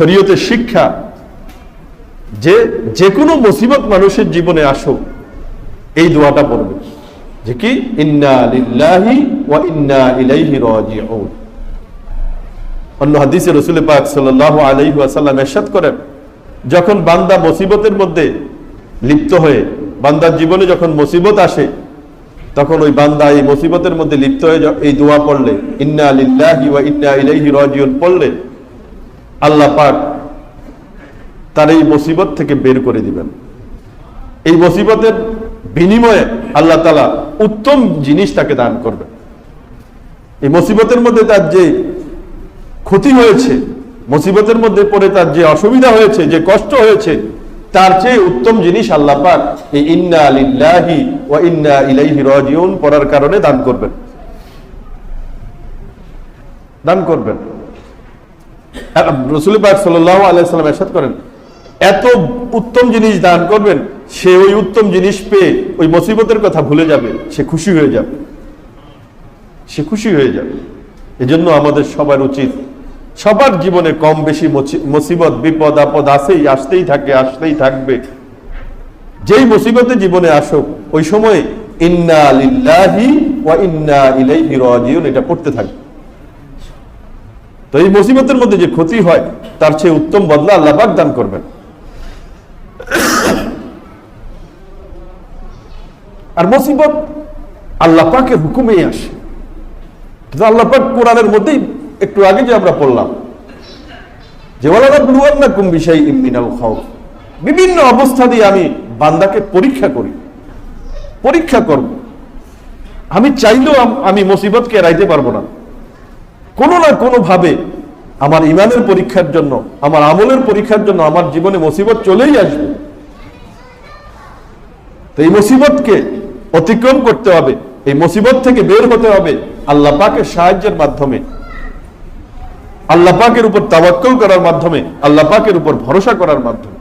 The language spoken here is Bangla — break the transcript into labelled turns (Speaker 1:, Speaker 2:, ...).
Speaker 1: শরীয়তের শিক্ষা যে যে কোনো মুসিবত মানুষের জীবনে আসুক, এই দোয়াটা পড়বে। যে কি? ইন্না লিল্লাহি ওয়া ইন্না ইলাইহি রাজিউন। অন্য হাদিসে রসুল পাক সাল্লাল্লাহু আলাইহি ওয়াসাল্লাম ইরশাদ করেন, যখন বান্দা মুসিবতের মধ্যে লিপ্ত হয়ে, বান্দার জীবনে যখন মুসিবত আসে, তখন ওই বান্দা এই মুসিবতের মধ্যে লিপ্ত হয়ে এই দোয়া পড়লে, ইন্না লিল্লাহি ওয়া ইন্না ইলাইহি রাজিউন পড়লে আল্লাহ পাক তার এই মুসিবত থেকে বের করে দিবেন। এই মুসিবতের বিনিময়ে আল্লাহ তালা উত্তম জিনিস তাকে দান করবে এই মুসিবতের মধ্যে তার যে ক্ষতি হয়েছে, মুসিবতের মধ্যে পড়ে তার যে অসুবিধা হয়েছে, যে কষ্ট হয়েছে, তার চেয়ে উত্তম জিনিস আল্লাহ পাক এই ইন্না লিল্লাহি ও ইন্না ইলাইহি রাজিউন পড়ার কারণে দান করবেন। দান করবেন। রসুল পাক সাল্লাল্লাহু আলাইহি সাল্লাম এরশাদ করেন, এত উত্তম জিনিস দান করবেন, সে ওই উত্তম জিনিস পেয়ে ওই মুসিবতের কথা ভুলে যাবে, সে খুশি হয়ে যাবে। সে খুশি হয়ে যাবে। এজন্য আমাদের সবার উচিত, সবার জীবনে কম বেশি মুসিবত, বিপদ, আপদ আসেই আসতেই থাকে, আসতেই থাকবে। যেই মুসিবতে জীবনে আসুক, ওই সময় ইন্না লিল্লাহি ওয়া ইন্না ইলাইহি রাজিউন, এটা পড়তে থাকবে। তো এই মুসিবতের মধ্যে যে ক্ষতি হয়, তার চেয়ে উত্তম বদলা আল্লাপাক দান করবেন। আর মুসিবত আল্লাহ হুকুমেই আসে। কিন্তু কোরআনের মধ্যেই একটু আগে যে আমরা পড়লাম, যে ওয়ালানাবলুয়ান্নাকুম বিশাইইম মিনাল খাউফ। বিভিন্ন অবস্থা দিয়ে আমি বান্দাকে পরীক্ষা করি, পরীক্ষা করব। আমি চাইলেও আমি মুসিবতকে এড়াইতে পারব না। কোনো না কোনো ভাবে আমার ইমানের পরীক্ষার জন্য, আমার আমলের পরীক্ষার জন্য আমার জীবনে মুসিবত চলেই আসবে। তো এই মুসিবতকে অতিক্রম করতে হবে, এই মুসিবত থেকে বের হতে হবে আল্লাহ পাকের সাহায্যের মাধ্যমে। আল্লাহ পাকের উপর তাওয়াক্কুল করার মাধ্যমে, আল্লাহ পাকের উপর ভরসা করার মাধ্যমে।